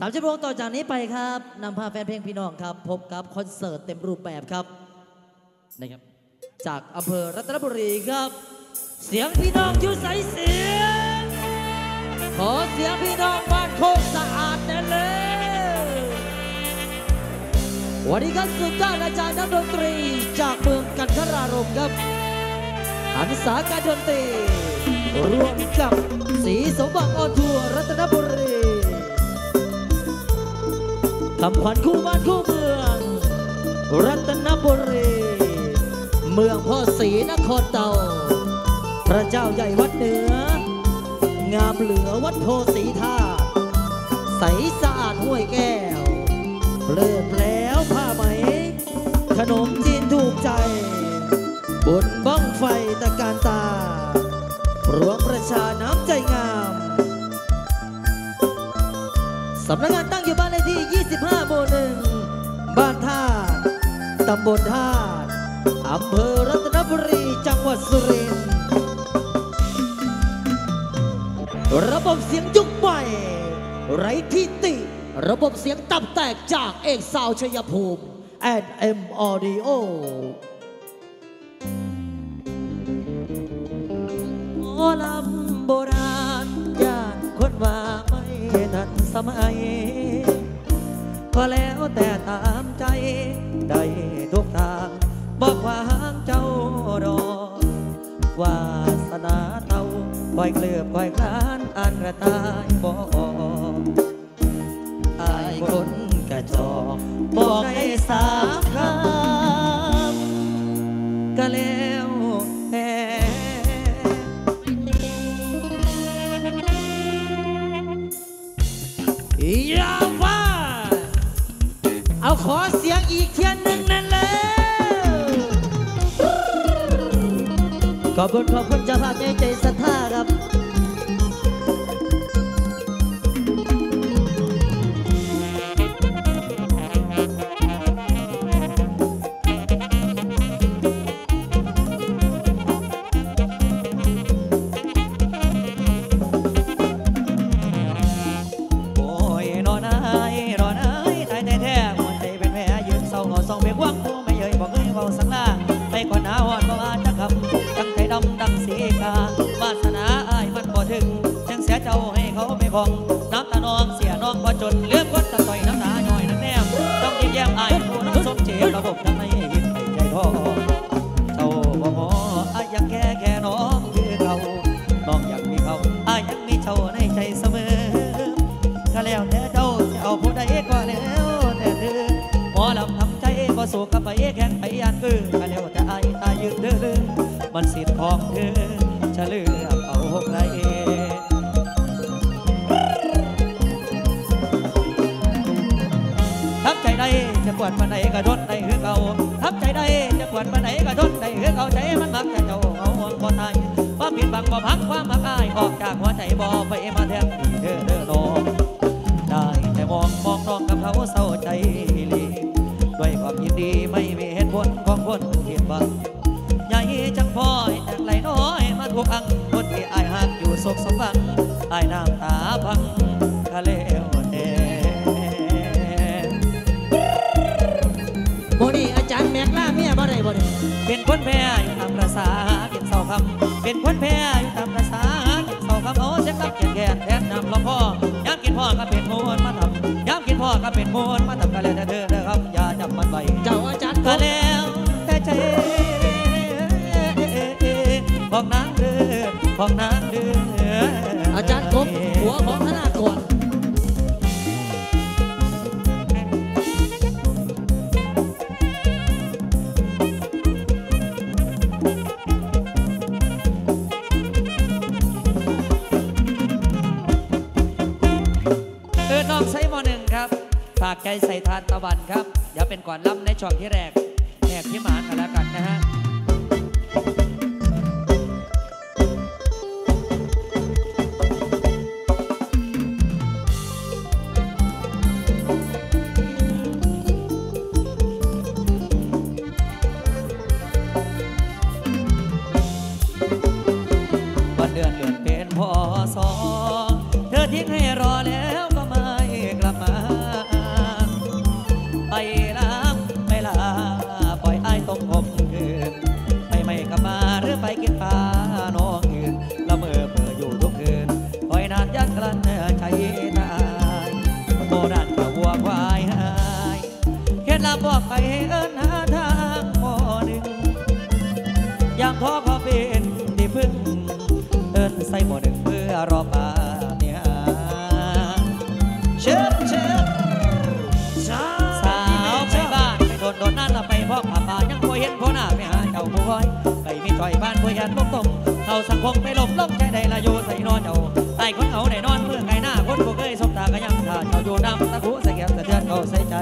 สามชั่วโมงต่อจากนี้ไปครับนำพาแฟนเพลงพี่น้องครับ พบกับคอนเสิร์ตเต็มรูปแบบครับนะครับ จากอำเภอรัตนบุรีครับ เสียงพี่น้องอยู่ใสเสียง ขอเสียงพี่น้องบ้านโคกสะอาดแน่เลยวันนี้ครับสุดยอดอาจารย์นักดนตรี จากเมืองกันทรารมณ์ครับหันษาการดนตรีร่วมกับสีสมบัติออนทัวร์รัตนบุรี คำขวัญคู่บ้านคู่เมือง รัตนบุรี เมืองพ่อศรีนครเตา พระเจ้าใหญ่วัดเหนือ งามเหลือวัดโพสีธาตุใสสะอาดห้วยแก้วเลิศแล้วผ้าไหม ขนมจีนถูกใจบุญบ้องไฟตะการตา รวมประชาน้ำใจงาม สำนักงานตั้งอยู่บ้านเลขที่ 25 หมู่หนึ่งบ้านท่าตุตำบลท่าตุอำเภอรัตนบุรี จังหวัดสุรินทร์ระบบเสียงยุคใหม่ไร้ที่ติ ระบบเสียงตับแตกจากเอกสาวชัยภูมิ and M Audio หมอลำโบราณยาน คนว่าไม่ทันสมัย ก็แล้วแต่ตามใจได้ทุกทางบอกว่าหางเจ้ารอวาสนาเท่าปล่อยเกลือบปล่อยคลานอ่านกระตายบอกอายคนกระจอกบอกได้สามคำก็แล้ว ย่าว่าเอาขอเสียงอีกเทียนหนึ่งนั่นเลยขอบคุณขอบคุณจะพาใจใจศรัทธาครับ ให้เขาไม่คองน้ำตาน้องเสียน้องบ่จนเลือกคนตะต่อยน้ำตาหย่อยนั่นแนมต้องยิ้มแย้มอายผู้น้องสมเจ็บระบบทำให้หินไปใจท้อเจ้าบ่งออายยากแก้แค่น้องคือเขาน้องอยากมีเขาอายยังมีเจ้าในใจเสมอก็แล้วแต่เจ้าจะเอาผู้ใดก็แล้วแต่เธอหมอลำทำใจก็สู้กับไปแข่งไปยันคือก็แล้วแต่อายตายยืนเด้อมันสิทธิ์ของเธอ กวดมาไหนก็ทนได้คือเก่าทับใจได้จะกวดมาไหนก็ทนได้คือเก่าใจมันมักจะเจ้าเอาห่วงบ่ตายว่าผิดบังบ่พักความมักอายออกจากหัวใจบ่ไปมาแทนที่เด้อเด้อน้องได้แต่มองมองน้องกับเขาเศร้าใจลีด้วยความยินดีไม่มีเหตุผลของคนเขียนบังใหญ่จังพ่อยจากไหลน้อยมาทุกอังคนที่อายหักอยู่ศกสมบังอายน้ำตาพังก็แล้ กล่าเมียบ่ได้บ่ได้เป็นคนแพ้อยู่ตามประสากินเศร้าคำเป็นคนแพ้อยู่ตามประสากินเศร้าคำเอาเสียงกับแก่แก่แทนนำลำพ่อยามกินพ่อก็เป็นมูลมาทำยามกินพ่อก็เป็นมูลมาทำกันแล้วแต่เธอเด้อครับอย่าจับมันไว้เจ้าอาจารย์ก็ก็แล้วแต่ใจของนางเด้อของนาง ใจใส่ทานตะวันครับ เดี๋ยวเป็นก่อนล้ำในช่องที่แรกแรกที่หมานกันแล้วกันนะฮะ อนลมตมเขาสังคมไปลบล้มใจใดละโยใส่นอนเจ้าไอ้คนเอาได้นอนเพื่อไงหน้าคนบ่เคยสบตากระยำถ้าเจ้าอยู่น้ำตะคุใส่แก้มสะเทือนเขาใส่ใจ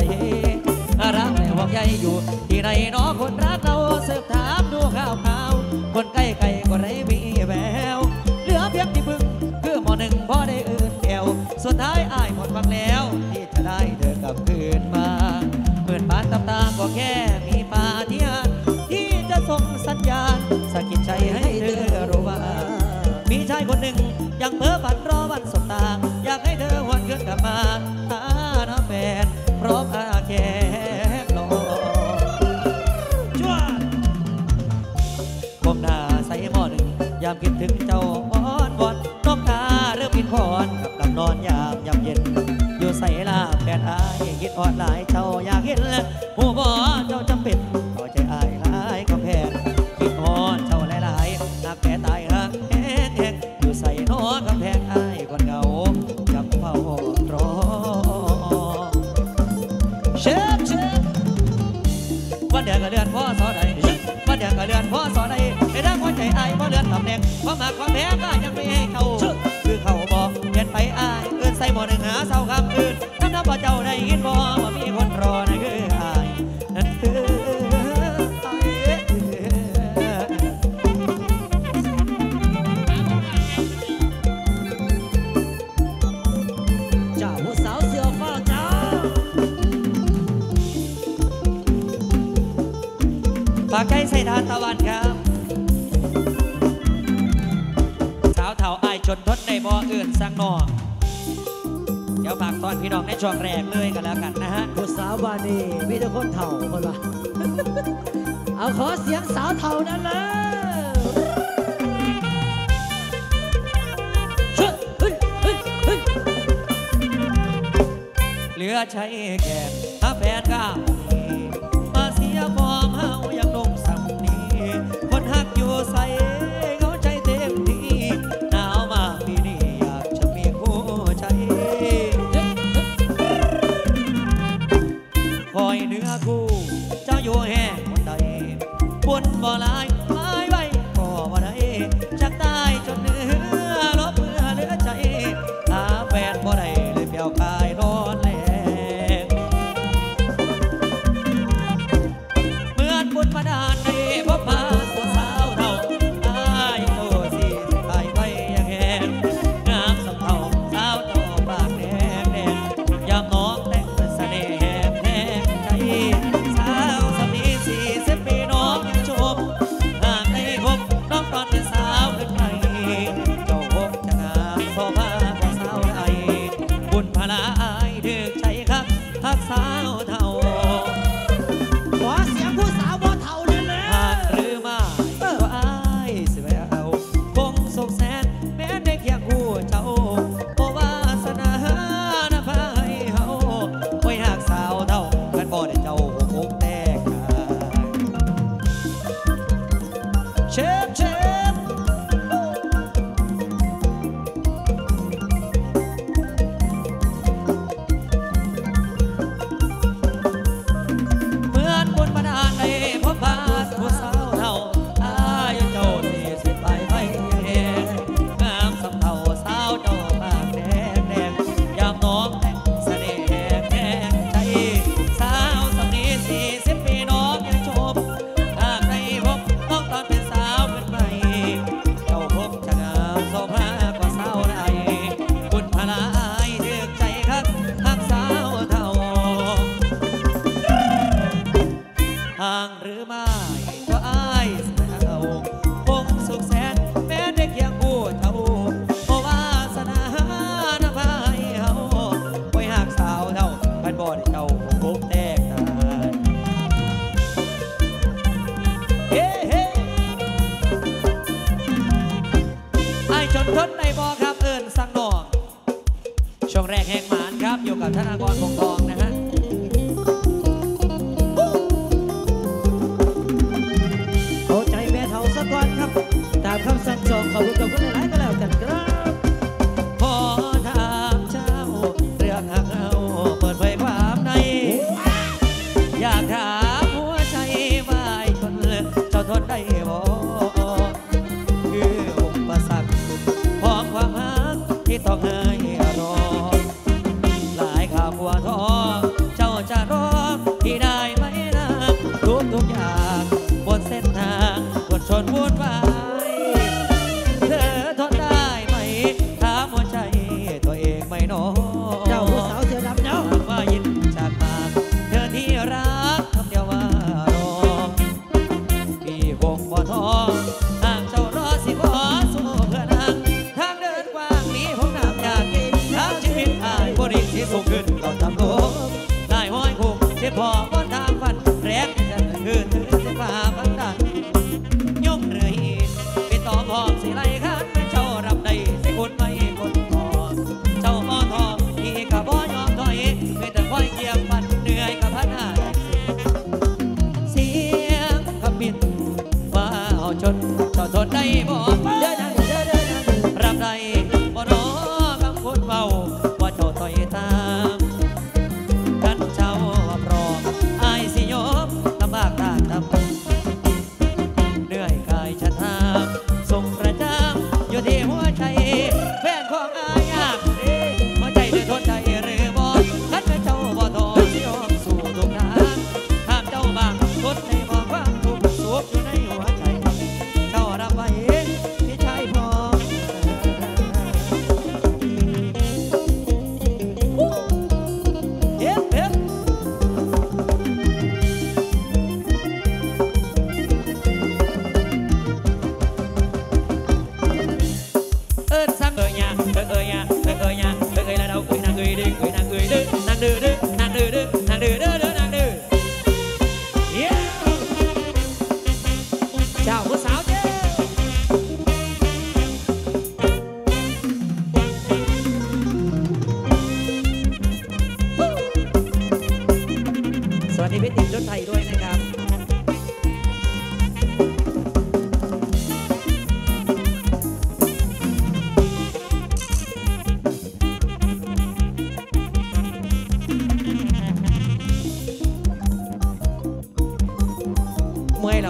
รักแม่ห่วงใยอยู่ที่ไหนน้อคนรักเราเสืบถามามยามเย็น อยู่ใส่ลาแปดอายคิดออดหลายเจ้าอยากเห็นผู้บ่เจ้าจำเป็นขอใจอายหลายก็แพงคิดอดเจ้าหลายหลายหากแก่ตายหักแหกแหกอยู่ใส่นอกกำแพงอายคนเงาจำเฝ้ารอเชฟเชฟวันเดือนก็เลือนพ่อสอนใดวันเดือนก็เลือนพ่อสอนใดในด้านหัวใจอายพ่อเลือนตำแหน่งพ่อมาความแพ้ก็ยังไม่ให้เขา พ่อเจ้าได้ยินบ่ว่ามีคนรอในะคืออายเจ้าผู้สาวเสือฟ้าจ้าปากไก่ใส่ทานตะวันครับ สาวเฒ่าอายจนทนในบ่เอื่นสังนอง อนพี่น้องในช่วงแรกเลยกันแล้วกันนะฮะผู้สาววานนี่มีแต่คนเถ่าคนละเอาขอเสียงสาวเถ่านั้นเลยเหลือใช้แก่ถ้าแผนก้า chip, chip. But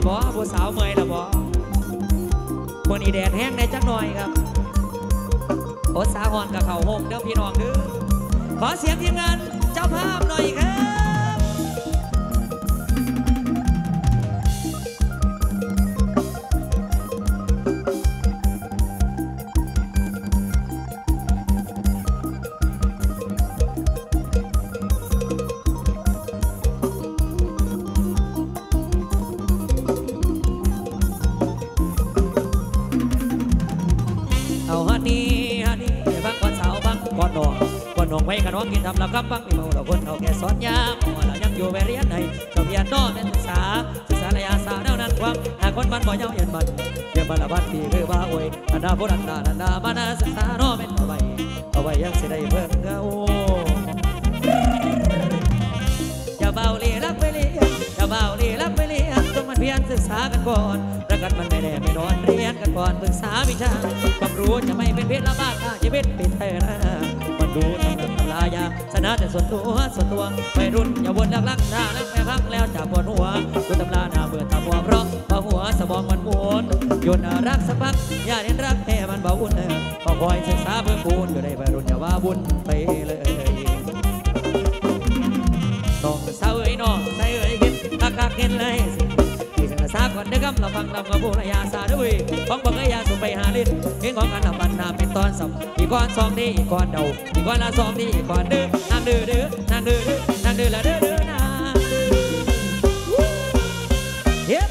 บ่ผู้สาวเมยละบ่มื่อนี้แดดแห้งได้จักหน่อยครับโอสาหอนกับเขาโฮมเด้อพี่น้องเด้อขอเสียงทีมงานเจ้าภาพหน่อยครับ เอาฮันนี่ฮันนี่บังก่อนสาวบังก่อนนอนก่อนนองไว้กันน้องกินทำละกับบังม่เมาเราคนเอาแค่สอนยามเอาละยังอยู่ไปเรียนไหนก็เพียนนอนเป็นศึกษาศึกษาระยะสาวแนวนั้นความหากคนมันบ่อยเย้าเย็นมันเยี่ยมบัลลังก์ที่คือว่าโอ้ยอันดาพุทธันดานันดามานาศึกษาโนเป็นเอาไว้เอาไว้ยังสิได้เพิ่งเงาอย่าเบาลีรักไปเรียอย่าเบาลีรักไปเรีย เรียรศึกษากันก่อนประกันมันไม่แน่ไม่นอนเรียนกันก่อนปรึกษาวิชาความรู้จะไม่เป็นเพชรละบ้าถ้าชีวิตเป็นเธอนะมันดูตำรับตำรายาชนะแต่ส่วนตัวส่วนตัวไปรุ่นอย่าวนลักลักหน้าลักแม่พักแล้วจะปวดหัวดูตำราหน้าเบื่อตาบัวเพราะพอหัวสมองมันม้วนหยุดรักสักพักอย่าเรียนรักแค่มันเบาอุ่นเออพอคอยศึกษาเพื่อ ก่อนเด้อครับเราฟังลำกับผู้ระยาสาด้วยของบังเอ้ยาสุไปหาลิ้นเพลงของการนำบันนาเป็นตอนสับอีกก้อนสองดีอีกก้อนเดาอีกก้อนละสองดีอีกก้อนเด้อนางเด้อเด้อนางเด้อเด้อนางเด้อละเด้อเด้อนาเฮ้ย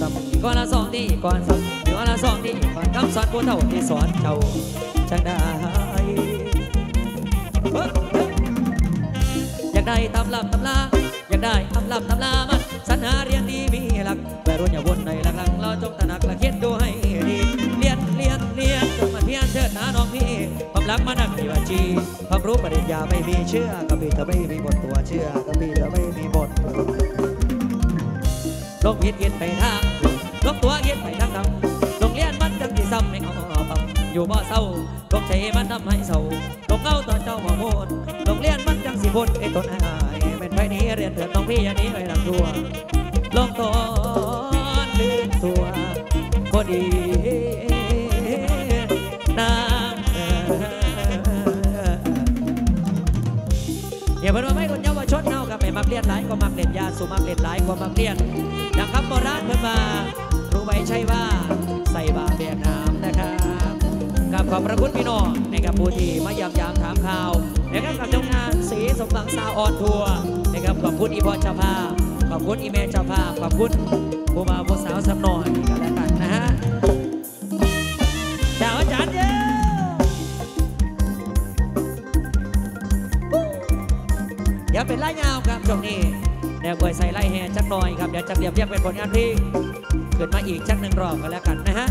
สับกก้อนละสองดีอีกก้อนสับอีกก้อนละสองดีอีกก้อนคำสอนผู้เฒ่าที่สอนเจ้าจังได้ ตำลับตำลาอยากได้ตำลับตำลามันสรรหาเรียนดีมีหลักวัยรุ่นอย่าวนในหลักงเราจงตระหนักและเคิดดูให้ดีเรียนเรียนเรียนจงมาเพียนเชิดหน้าน้องพี่ความรักมันักมีวาจีความรู้ปริญญาไม่มีเชื่อกับีเธอไม่มีบทตัวเชื่อกับีเธอไม่มีบทดลงเย็นเย็ไปทางลงตัวเย็ไปทางดำลงเรียนมันดังที่ซ้ำให้เขาปั๊มอยู่บ่เศร้าลงใจมันทำให้เศร้าลงเงาต่อเจ้าหมอโมดลงเรียนมัน พ้นไอ้ตนอายเป็นไปนี้เรียนเถิดต้องพี่อย่างนี้ไปลำตัวลงตอนลืมตัวพอดีนางเอ่ออย่าเพิ่งว่าไม่คนเยาวชนเฮากับไปมักเรียนหลายก็มักเล่นยาสูมักเล่นหลายก็มักเรียนดังคำโบราณเพิ่นมารู้ไว้ใช่ว่าใส่บาตรแบกน้ำนะครับกับขอบพระคุณพี่น้องในะครับผู้ที่มายามยามถามข่าว นะครับกับเจ้างานสีสมบังซาวออนทัวร์นะครับขอบคุณอีพอเจ้าภาพขอบคุณอีเมลเจ้าภาพขอบคุณผู้บ่าผู้สาวสำนอยกันแล้วกันนะฮะชาวอาจารย์เย้เดี๋ยวเป็นไล่ยาวครับช่วงนี้เดี๋ยวกวยใส่ไล่แห่จักหน่อยครับเดี๋ยวจักเรียบเรียกเป็นผลงานเพลงขึ้นมาอีกจักหนึ่งรอบกันแล้วกันนะฮะ